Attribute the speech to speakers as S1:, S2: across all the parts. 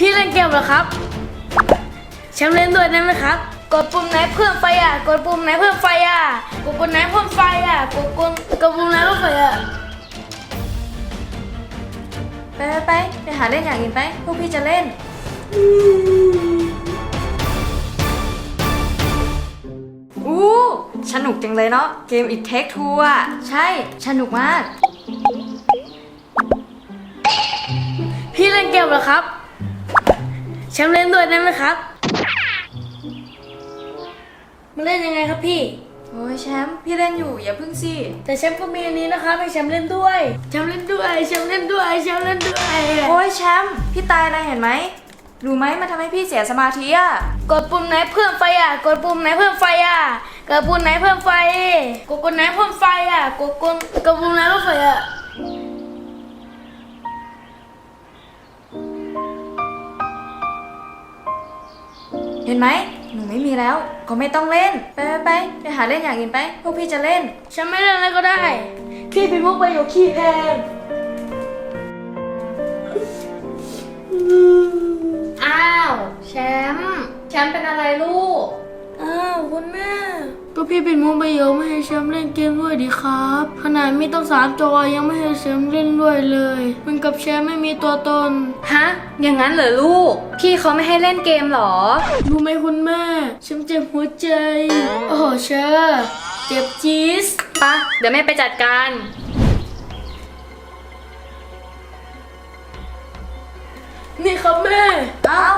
S1: พี่เล่นเกมเหรอครับแชมป์เล่นด้วยได้ไหมครับ กดปุ่มไหนเพิ่มไฟอะ กดปุ่มไหนเพิ่มไฟอะ กดปุ่มไหนเพิ่มไฟอะ กดปุ่มกดปุ่มไหนเพิ่มไฟอะ
S2: ไปไปไปไปหาเล่นอย่างอื่นไป พวกพี่จะเล่น อู้สนุกจังเลยเนาะ เกม It Take Two อะ ใช่ สนุกมาก
S1: พี่เล่นเกมเหรอครับ แชมป์เล่นด้วยได้ไหมครับ มันเล่นยังไงครับพี่
S2: โอ้ยแชมป์พี่เล่นอยู่อย่าพึ่งสิ
S1: แต่แชมป์ก็มีอันนี้นะครับให้แชมป์เล่นด้วยแชมป์เล่นด้วยแชมป์เล่นด้วยแชมป์เล่นด้วย
S2: โอ้ยแชมป์พี่ตายอะไรเห็นไหมรู้ไหมมันทำให้พี่เสียสมาธิอะ
S1: กดปุ่มไหนเพิ่มไฟอะ กดปุ่มไหนเพิ่มไฟอะ กดปุ่มไหนเพิ่มไฟ กดปุ่มไหนเพิ่มไฟอะ กดปุ่มกดปุ่มไหนเพิ่มไฟอะ
S2: เห็นไหม หนูไม่มีแล้ว ก็ไม่ต้องเล่น ไปไปไปไปหาเล่นอย่างอื่นไป พวกพี่จะเล่น
S1: ฉันไม่เล่นอะไรก็ได้ พี่เป็นพวกประโยคขี้แพง
S3: อ้าว แชมป์ แชมป์เป็นอะไรลูก
S1: อ้าว คุณแม่ ก็พี่เป็นมุกประโยคไม่ให้แชมป์เล่นเกมด้วยดีครับ ขนาดมีต้องสามจอยังไม่ให้แชมป์เล่นด้วยเลยมันกับแชมป์ไม่มีตัวตน
S3: ฮะ อย่างนั้นเหรอลูก พี่เขาไม่ให้เล่นเกมเหรอ
S1: รู้ไหมคุณแม่ฉันเจ็บหัวใจ โอ้โหเชอร์เจ็บจี๊ส
S3: ปะเดี๋ยวแม่ไปจัดการ
S1: นี่ครับแม่
S2: เอ้าคุณแม่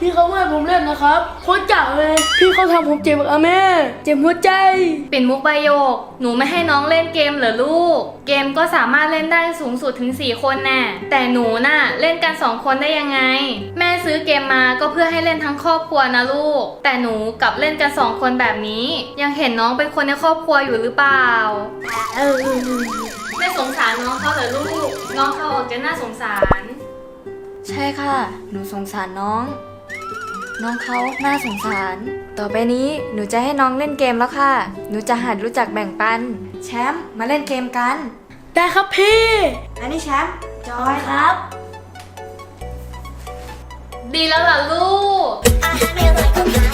S1: พี่เขาไม่ให้ผมเล่นนะครับโคตรจังเลย พี่เขาทำผมเจ็บอะแม่ เจ็บหัวใจ
S3: เป็นมุกประโยค หนูไม่ให้น้องเล่นเกมเหรอลูก เกมก็สามารถเล่นได้สูงสุดถึง 4 คนแน่แต่หนูน่ะเล่นกัน 2 คนได้ยังไง แม่ซื้อเกมมาก็เพื่อให้เล่นทั้งครอบครัวนะลูก แต่หนูกลับเล่นกัน 2 คนแบบนี้ ยังเห็นน้องเป็นคนในครอบครัวอยู่หรือเปล่า
S1: เออ
S3: ไม่สงสารน้องเขาเหรอลูก น้องเขาออกจะน่าสงสาร
S2: ใช่ค่ะ หนูสงสารน้อง น้องเขาน่าสงสาร ต่อไปนี้หนูจะให้น้องเล่นเกมแล้วค่ะ หนูจะหัดรู้จักแบ่งปัน แชมป์มาเล่นเกมกัน
S1: ได้ครับพี่
S2: อันนี้แชมป์จอย
S1: ครับ
S3: ดีแล้วล่ะลูก
S4: I feel like I'm 90